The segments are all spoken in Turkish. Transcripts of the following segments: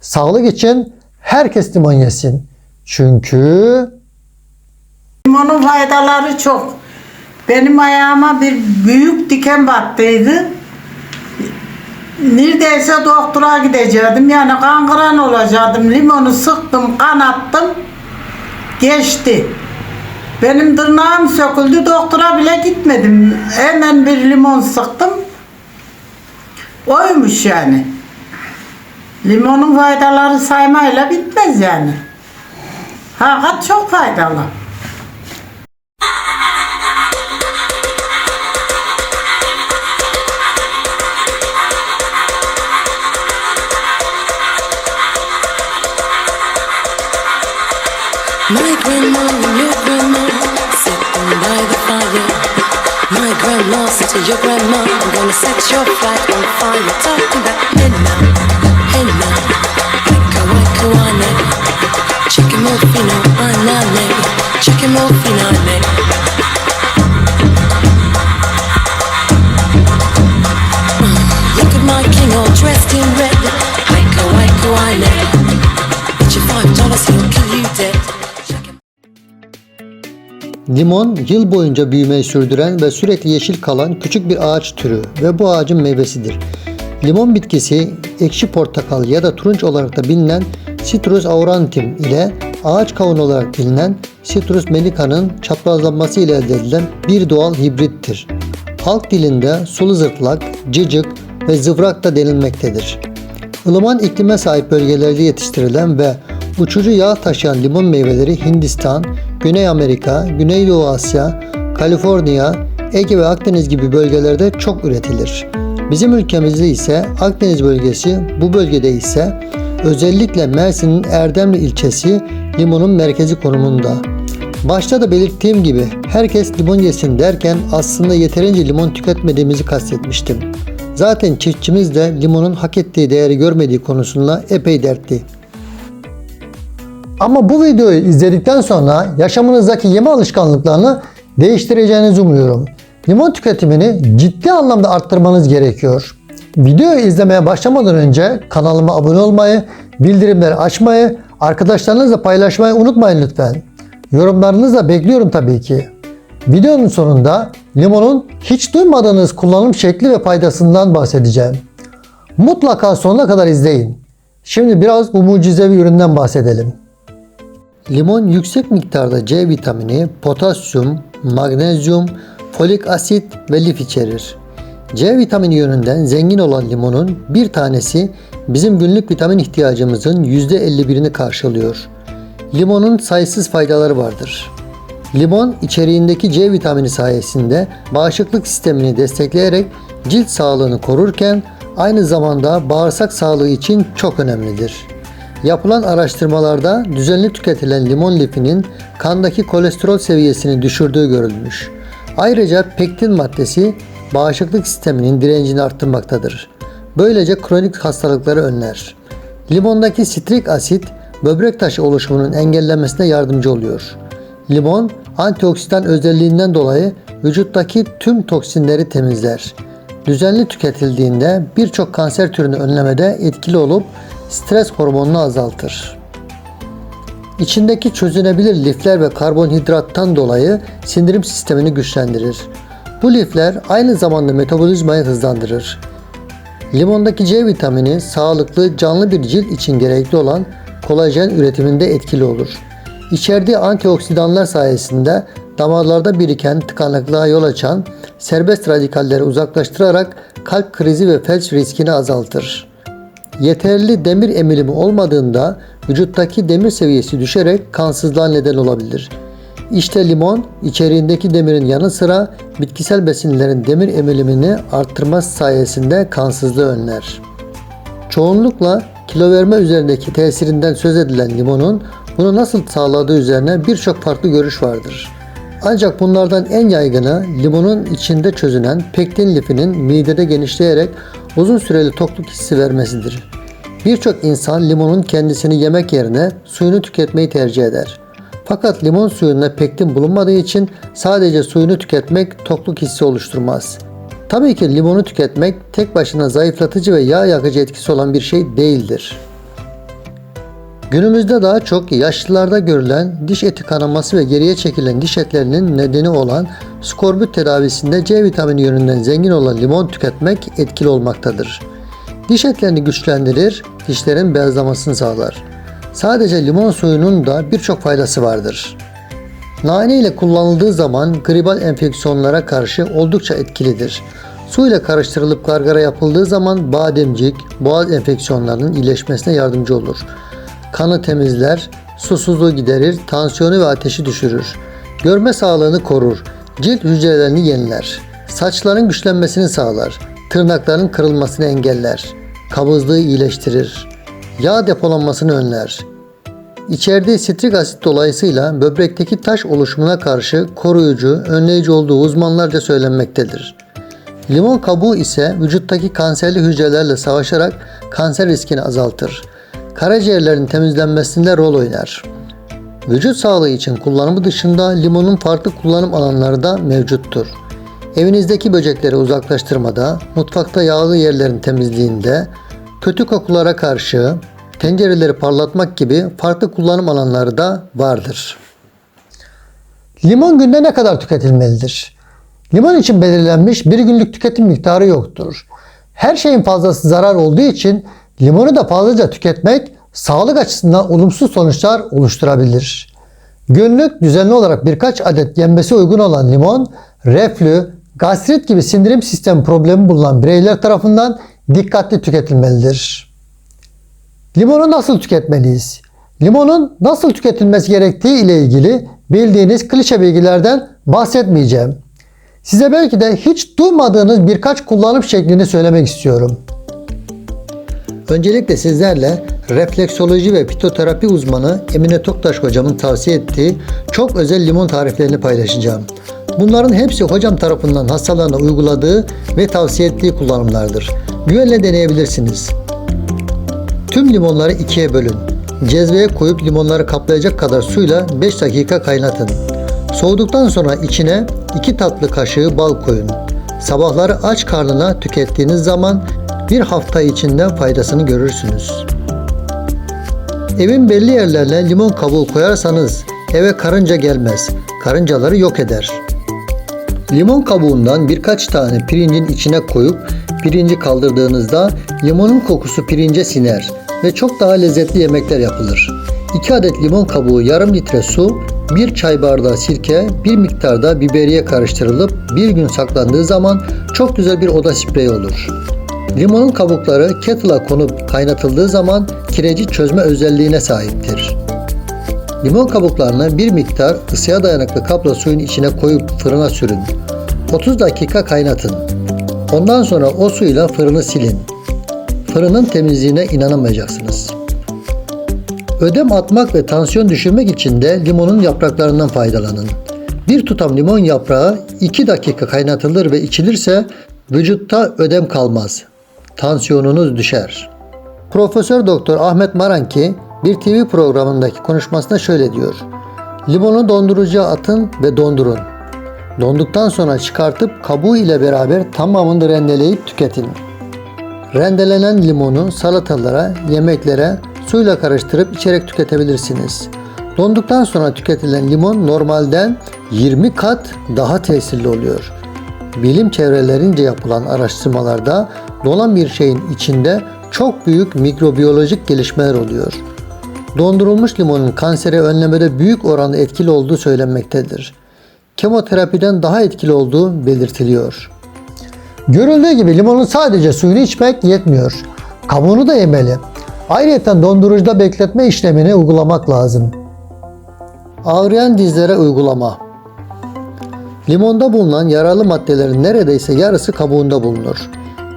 Sağlık için herkes limon yesin. Çünkü Limonun faydaları çok. Benim ayağıma bir büyük diken battıydı. Neredeyse doktora gidecektim. Yani kangren olacaktım. Limonu sıktım, kanattım. Geçti. Benim tırnağım söküldü. Doktora bile gitmedim. Hemen bir limon sıktım. Oymuş yani. Limonun faydaları saymayla bitmez yani. Hakikat çok faydalı. My grandma and your grandma sitting by the fire. My grandma said to your grandma, I'm gonna set your flat on fire. Talking about hey morphino anane, chicken morphino ane. Look at my king all dressed in red, wicka wicka wane. Bet you five dollars he'll kill you dead. limon yıl boyunca büyümeyi sürdüren ve sürekli yeşil kalan küçük bir ağaç türü ve bu ağacın meyvesidir. Limon bitkisi ekşi portakal ya da turunç olarak da bilinen Citrus aurantium ile ağaç kavunu olarak bilinen Citrus melica'nın çaprazlanması ile elde edilen bir doğal hibrittir. Halk dilinde sulu zırtlak, cıcık ve zıvrak da denilmektedir. Ilıman iklime sahip bölgelerde yetiştirilen ve uçucu yağ taşıyan limon meyveleri Hindistan, Güney Amerika, Güneydoğu Asya, Kaliforniya, Ege ve Akdeniz gibi bölgelerde çok üretilir. Bizim ülkemizde ise Akdeniz bölgesi, bu bölgede ise özellikle Mersin'in Erdemli ilçesi limonun merkezi konumunda. Başta da belirttiğim gibi herkes limon yesin derken aslında yeterince limon tüketmediğimizi kastetmiştim. Zaten çiftçimiz de limonun hak ettiği değeri görmediği konusunda epey dertli. Ama bu videoyu izledikten sonra yaşamınızdaki yeme alışkanlıklarını değiştireceğinizi umuyorum. Limon tüketimini ciddi anlamda arttırmanız gerekiyor. Videoyu izlemeye başlamadan önce kanalıma abone olmayı, bildirimleri açmayı, arkadaşlarınızla paylaşmayı unutmayın lütfen. Yorumlarınızı da bekliyorum tabii ki. Videonun sonunda limonun hiç duymadığınız kullanım şekli ve faydasından bahsedeceğim. Mutlaka sonuna kadar izleyin. Şimdi biraz bu mucizevi üründen bahsedelim. Limon yüksek miktarda C vitamini, potasyum, magnezyum, folik asit ve lif içerir. C vitamini yönünden zengin olan limonun bir tanesi bizim günlük vitamin ihtiyacımızın %51'ini karşılıyor. Limonun sayısız faydaları vardır. Limon içeriğindeki C vitamini sayesinde bağışıklık sistemini destekleyerek cilt sağlığını korurken aynı zamanda bağırsak sağlığı için çok önemlidir. Yapılan araştırmalarda düzenli tüketilen limon lifinin kandaki kolesterol seviyesini düşürdüğü görülmüş. Ayrıca pektin maddesi bağışıklık sisteminin direncini arttırmaktadır. Böylece kronik hastalıkları önler. Limondaki sitrik asit böbrek taşı oluşumunun engellenmesine yardımcı oluyor. Limon antioksidan özelliğinden dolayı vücuttaki tüm toksinleri temizler. Düzenli tüketildiğinde birçok kanser türünü önlemede etkili olup stres hormonunu azaltır. İçindeki çözünebilir lifler ve karbonhidrattan dolayı sindirim sistemini güçlendirir. Bu lifler aynı zamanda metabolizmayı hızlandırır. Limondaki C vitamini sağlıklı canlı bir cilt için gerekli olan kolajen üretiminde etkili olur. İçerdiği antioksidanlar sayesinde damarlarda biriken tıkanıklığa yol açan serbest radikalleri uzaklaştırarak kalp krizi ve felç riskini azaltır. Yeterli demir emilimi olmadığında vücuttaki demir seviyesi düşerek kansızlığa neden olabilir. İşte limon içeriğindeki demirin yanı sıra bitkisel besinlerin demir emilimini arttırması sayesinde kansızlığı önler. Çoğunlukla kilo verme üzerindeki tesirinden söz edilen limonun bunu nasıl sağladığı üzerine birçok farklı görüş vardır. Ancak bunlardan en yaygını limonun içinde çözünen pektin lifinin midede genişleyerek uzun süreli tokluk hissi vermesidir. Birçok insan limonun kendisini yemek yerine suyunu tüketmeyi tercih eder. Fakat limon suyunda pektin bulunmadığı için sadece suyunu tüketmek tokluk hissi oluşturmaz. Tabii ki limonu tüketmek tek başına zayıflatıcı ve yağ yakıcı etkisi olan bir şey değildir. Günümüzde daha çok yaşlılarda görülen diş eti kanaması ve geriye çekilen diş etlerinin nedeni olan skorbut tedavisinde C vitamini yönünden zengin olan limon tüketmek etkili olmaktadır. Diş etlerini güçlendirir, dişlerin beyazlamasını sağlar. Sadece limon suyunun da birçok faydası vardır. Nane ile kullanıldığı zaman gribal enfeksiyonlara karşı oldukça etkilidir. Su ile karıştırılıp gargara yapıldığı zaman bademcik, boğaz enfeksiyonlarının iyileşmesine yardımcı olur. Kanı temizler, susuzluğu giderir, tansiyonu ve ateşi düşürür. Görme sağlığını korur, cilt hücrelerini yeniler. Saçların güçlenmesini sağlar, tırnakların kırılmasını engeller. Kabızlığı iyileştirir. Yağ depolanmasını önler. İçerdiği sitrik asit dolayısıyla böbrekteki taş oluşumuna karşı koruyucu, önleyici olduğu uzmanlarca söylenmektedir. Limon kabuğu ise vücuttaki kanserli hücrelerle savaşarak kanser riskini azaltır. Karaciğerlerin temizlenmesinde rol oynar. Vücut sağlığı için kullanımı dışında limonun farklı kullanım alanları da mevcuttur. Evinizdeki böcekleri uzaklaştırmada, mutfakta yağlı yerlerin temizliğinde, kötü kokulara karşı, tencereleri parlatmak gibi farklı kullanım alanları da vardır. Limon günde ne kadar tüketilmelidir? Limon için belirlenmiş bir günlük tüketim miktarı yoktur. Her şeyin fazlası zarar olduğu için limonu da fazlaca tüketmek sağlık açısından olumsuz sonuçlar oluşturabilir. Günlük düzenli olarak birkaç adet yenmesi uygun olan limon, reflü, gastrit gibi sindirim sistemi problemi bulunan bireyler tarafından dikkatli tüketilmelidir. Limonu nasıl tüketmeliyiz? Limonun nasıl tüketilmesi gerektiği ile ilgili bildiğiniz klişe bilgilerden bahsetmeyeceğim. Size belki de hiç duymadığınız birkaç kullanım şeklini söylemek istiyorum. Öncelikle sizlerle refleksoloji ve fitoterapi uzmanı Emine Toktaş hocamın tavsiye ettiği çok özel limon tariflerini paylaşacağım. Bunların hepsi hocam tarafından hastalarına uyguladığı ve tavsiye ettiği kullanımlardır. Güvenle deneyebilirsiniz. Tüm limonları ikiye bölün. Cezveye koyup limonları kaplayacak kadar suyla 5 dakika kaynatın. Soğuduktan sonra içine 2 tatlı kaşığı bal koyun. Sabahları aç karnına tükettiğiniz zaman bir hafta içinde faydasını görürsünüz. Evin belli yerlerine limon kabuğu koyarsanız eve karınca gelmez. Karıncaları yok eder. Limon kabuğundan birkaç tane pirincin içine koyup pirinci kaldırdığınızda limonun kokusu pirince siner ve çok daha lezzetli yemekler yapılır. 2 adet limon kabuğu, yarım litre su, 1 çay bardağı sirke, bir miktarda biberiye karıştırılıp bir gün saklandığı zaman çok güzel bir oda spreyi olur. Limonun kabukları kettle'a konup kaynatıldığı zaman kireci çözme özelliğine sahiptir. Limon kabuklarını bir miktar ısıya dayanıklı kapla suyun içine koyup fırına sürün. 30 dakika kaynatın. Ondan sonra o suyla fırını silin. Fırının temizliğine inanamayacaksınız. Ödem atmak ve tansiyon düşürmek için de limonun yapraklarından faydalanın. Bir tutam limon yaprağı 2 dakika kaynatılır ve içilirse vücutta ödem kalmaz. Tansiyonunuz düşer. Profesör Doktor Ahmet Maranki bir TV programındaki konuşmasında şöyle diyor. Limonu dondurucuya atın ve dondurun. Donduktan sonra çıkartıp kabuğu ile beraber tamamını rendeleyip tüketin. Rendelenen limonu salatalara, yemeklere suyla karıştırıp içerek tüketebilirsiniz. Donduktan sonra tüketilen limon normalden 20 kat daha tesirli oluyor. Bilim çevrelerince yapılan araştırmalarda donan bir şeyin içinde çok büyük mikrobiyolojik gelişmeler oluyor. Dondurulmuş limonun kanseri önlemede büyük oranda etkili olduğu söylenmektedir. Kemoterapiden daha etkili olduğu belirtiliyor. Görüldüğü gibi limonun sadece suyunu içmek yetmiyor. Kabuğunu da yemeli. Ayrıca dondurucuda bekletme işlemini uygulamak lazım. Ağrıyan dizlere uygulama. Limonda bulunan yararlı maddelerin neredeyse yarısı kabuğunda bulunur.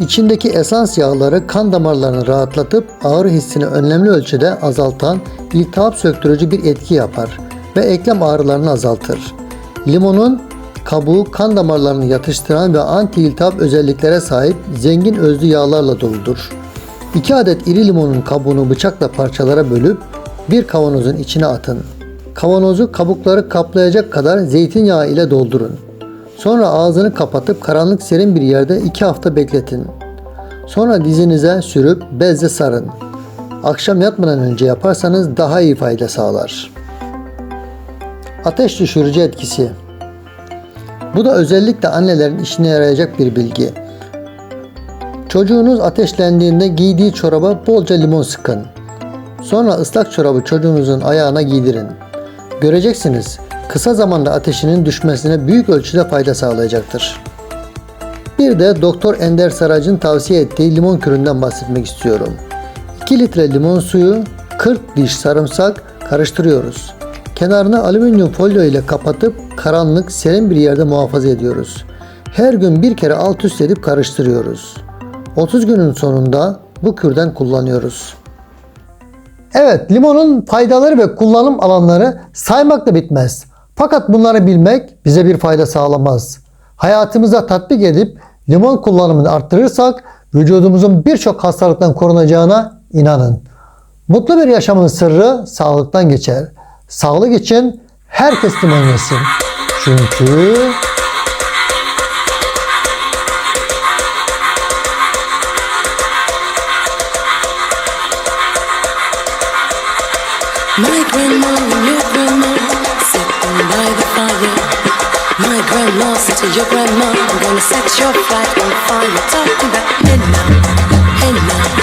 İçindeki esans yağları kan damarlarını rahatlatıp ağrı hissini önemli ölçüde azaltan iltihap söktürücü bir etki yapar ve eklem ağrılarını azaltır. Limonun kabuğu kan damarlarını yatıştıran ve anti iltihap özelliklere sahip zengin özlü yağlarla doludur. 2 adet iri limonun kabuğunu bıçakla parçalara bölüp bir kavanozun içine atın. Kavanozu kabukları kaplayacak kadar zeytinyağı ile doldurun. Sonra ağzını kapatıp karanlık serin bir yerde 2 hafta bekletin. Sonra dizinize sürüp bezle sarın. akşam yatmadan önce yaparsanız daha iyi fayda sağlar. Ateş düşürücü etkisi. Bu da özellikle annelerin işine yarayacak bir bilgi. Çocuğunuz ateşlendiğinde giydiği çoraba bolca limon sıkın. Sonra ıslak çorabı çocuğunuzun ayağına giydirin. Göreceksiniz kısa zamanda ateşinin düşmesine büyük ölçüde fayda sağlayacaktır. Bir de Doktor Ender Sarac'ın tavsiye ettiği limon küründen bahsetmek istiyorum. 2 litre limon suyu, 40 diş sarımsak karıştırıyoruz. Kenarını alüminyum folyo ile kapatıp karanlık, serin bir yerde muhafaza ediyoruz. Her gün bir kere alt üst edip karıştırıyoruz. 30 günün sonunda bu kürden kullanıyoruz. Evet, limonun faydaları ve kullanım alanları saymakla bitmez. Fakat bunları bilmek bize bir fayda sağlamaz. Hayatımıza tatbik edip limon kullanımını arttırırsak vücudumuzun birçok hastalıktan korunacağına inanın. Mutlu bir yaşamın sırrı sağlıktan geçer. Sağlık için herkes limon. Çünkü My grandma and your grandma sitting by the fire. My grandma said to your grandma, I'm gonna set your flat on fire. Talking about hey now, hey now.